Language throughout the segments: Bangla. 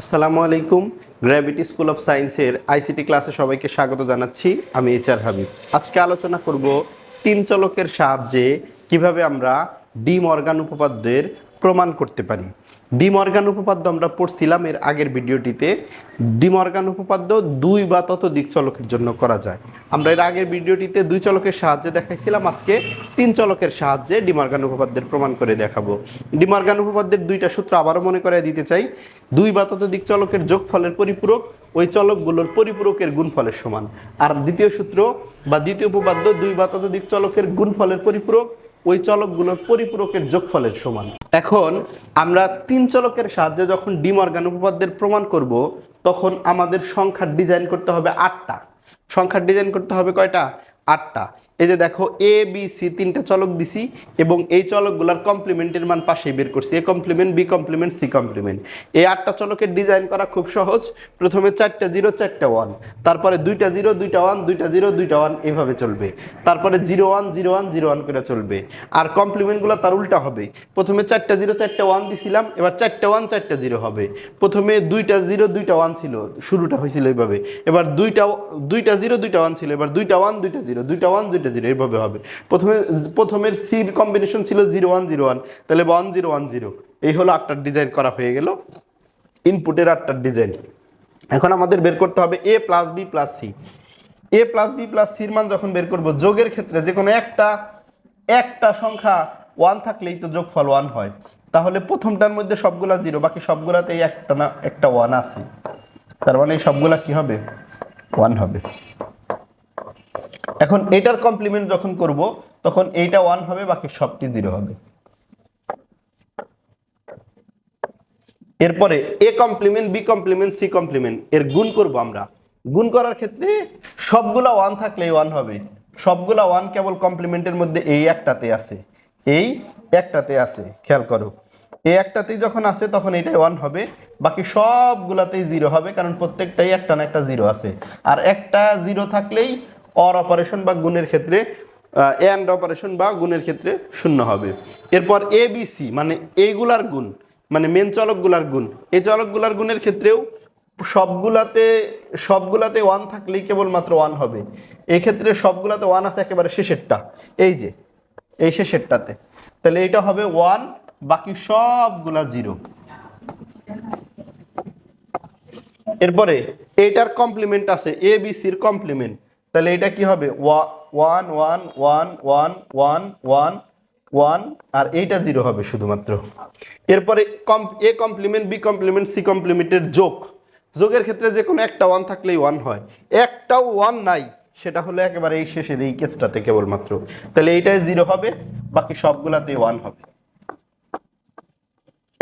আসসালামু আলাইকুম গ্র্যাভিটি স্কুল অফ সায়েন্সের আইসিটি ক্লাসে সবাইকে স্বাগত জানাচ্ছি। আমি এইচ আর হাবিব আজকে আলোচনা করব তিন চলকের সাহায্যে কীভাবে আমরা ডি মর্গান উপপাদ্যের প্রমাণ করতে পারি। ডি মর্গান উপপাদ্য আমরা পড়ছিলাম এর আগের ভিডিওটিতে। ডিমর্গান উপপাদ্য দুই বা ততোধিক চলকের জন্য করা যায়। আমরা এর আগের ভিডিওটিতে দুই চলকের সাহায্যে দেখাইছিলাম, আজকে তিন চলকের সাহায্যে ডিমার্গান উপপাদ্যের প্রমাণ করে দেখাবো। ডিমার্গান উপপাদ্যের দুইটা সূত্র আবারও মনে করাই দিতে চাই। দুই বা ততোধিক চলকের যোগফলের পরিপূরক, ওই চলকগুলোর পরিপূরকের গুণফলের সমান। আর দ্বিতীয় সূত্র বা দ্বিতীয় উপপাদ্য দুই বা ততোধিক চলকের গুণফলের পরিপূরক, ওই চলকগুলোর পরিপূরকের যোগফলের সমান। এখন আমরা তিন চলকের সাহায্যে যখন ডিমর্গান উপপাদ্যের প্রমাণ করব, তখন আমাদের সংখ্যার ডিজাইন করতে হবে আটটা। সংখ্যার ডিজাইন করতে হবে কয়টা? আটটা। এই যে দেখো এ বি সি তিনটা চলক দিছি এবং এই চলকগুলোর কমপ্লিমেন্টের মান পাশেই বের করছি। A complement B complement C complement এই আটটা চলকের ডিজাইন করা খুব সহজ। প্রথমে চারটা জিরো চারটা ওয়ান তারপরে দুইটা জিরো দুইটা ওয়ান দুইটা জিরো দুইটা ওয়ান এইভাবে চলবে। তারপরে zero one zero one zero one করে চলবে। আর কমপ্লিমেন্টগুলো তার উল্টা হবে। প্রথমে চারটা জিরো চারটা ওয়ান দিছিলাম, এবার চারটা ওয়ান চারটা জিরো হবে। প্রথমে দুইটা জিরো দুইটা ওয়ান ছিল, শুরুটা হয়েছিল এইভাবে। এবার দুইটা দুইটা জিরো দুইটা ওয়ান ছিল, এবার দুইটা ওয়ান দুইটা জিরো দুইটা ওয়ান দুইটা জিরো এইভাবে হবে। প্রথমে, প্রথমের সির কম্বিনেশন ছিল জিরো ওয়ান জিরো ওয়ান তাহলে ওয়ান জিরো ওয়ান জিরো এই হলো আটটার ডিজাইন করা হয়ে গেল ইনপুটের আটটার ডিজাইন এখন আমাদের বের করতে হবে A plus B plus C A plus B plus সির মান যখন বের করব, যোগের ক্ষেত্রে যে কোনো একটা একটা সংখ্যা ওয়ান থাকলেই তো যোগফল ওয়ান হয়। তাহলে প্রথমটার মধ্যে সবগুলা জিরো বাকি সবগুলাতেই একটা না, একটা ওয়ান আছে। তার মানে এই সবগুলা কি হবে? ওয়ান হবে। এখন এটার কমপ্লিমেন্ট যখন করব, তখন এইটা ওয়ান হবে, বাকি সবটি জিরো হবে। এরপরে A complement B complement C complement এর গুণ করব আমরা। গুণ করার ক্ষেত্রে সবগুলা ওয়ান থাকলেই ওয়ান হবে। সবগুলা ওয়ান কেবল কমপ্লিমেন্টের মধ্যে এই একটাতে আছে। এই একটাতে আছে, খেয়াল করো। এই একটাতেই যখন আছে, তখন এটাই ওয়ান হবে। বাকি সবগুলাতেই জিরো হবে, কারণ প্রত্যেকটাই একটা না একটা জিরো আছে। আর একটা জিরো থাকলেই অর অপারেশন বা গুণের ক্ষেত্রে অ্যান্ড অপারেশন বা গুণের ক্ষেত্রে শূন্য হবে। এরপর এ বি সি মানে এইগুলার গুণ মানে মেন চলকগুলার গুণ। এই চলকগুলার গুণের ক্ষেত্রেও সবগুলাতে সবগুলাতে ওয়ান থাকলেই কেবলমাত্র ওয়ান হবে। এই ক্ষেত্রে সবগুলাতে ওয়ান আছে একেবারে শেষেরটা। এই যে, এই শেষেরটাতে। তাহলে এটা হবে ওয়ান বাকি সবগুলা জিরো এরপরে, এটার কমপ্লিমেন্ট আছে এ বি সির কমপ্লিমেন্ট তাহলে এটা কি হবে? One one one one one one one, আর এইটা জিরো হবে শুধুমাত্র। এরপরে কম, A complement B complement C কমপ্লিমেন্টের যোগ। যোগের ক্ষেত্রে যে কোনো একটা ওয়ান থাকলেই ওয়ান হয়। একটাও ওয়ান নাই, সেটা হলো একেবারে এই শেষের এই কেসটাতে কেবলমাত্র। তাহলে এইটাই জিরো হবে, বাকি সবগুলাতেই ওয়ান হবে।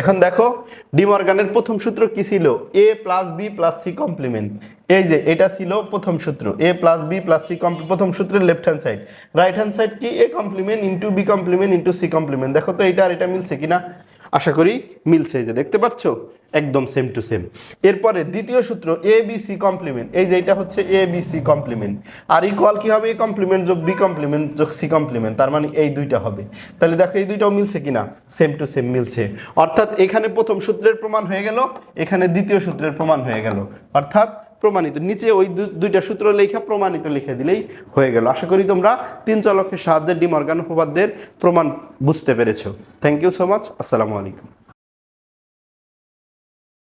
এখন দেখো ডিমর্গানের প্রথম সূত্র কি ছিল? A plus B plus C complement এই যে, এটা ছিল প্রথম সূত্র। A plus B plus C প্রথম সূত্রের left hand side right hand side কি? A complement into B complement into C complement দেখো তো এটা আর এটা মিলছে কিনা? আশা করি মিলছে এই যে, দেখতে পাচ্ছ? একদম সেম টু সেম এরপরে দ্বিতীয় সূত্র এ বি সি কমপ্লিমেন্ট এই যে এটা হচ্ছে এ বি সি কমপ্লিমেন্ট আর ইকুয়াল কি হবে? এ কমপ্লিমেন্ট যোগ বি কমপ্লিমেন্ট যোগ সি কমপ্লিমেন্ট তার মানে এই দুইটা হবে। তাহলে দেখো এই দুইটাও মিলছে কিনা? সেম টু সেম মিলছে। অর্থাৎ এখানে প্রথম সূত্রের প্রমাণ হয়ে গেল, এখানে দ্বিতীয় সূত্রের প্রমাণ হয়ে গেল। অর্থাৎ প্রমাণিত। নিচে ওই দুইটা সূত্র লেখা প্রমাণিত লিখে দিলেই হয়ে গেল। আশা করি তোমরা তিন চলকের সাহায্যে ডিমর্গান উপপাদ্যের প্রমাণ বুঝতে পেরেছ। থ্যাংক ইউ সো মাচ আসসালামু আলাইকুম।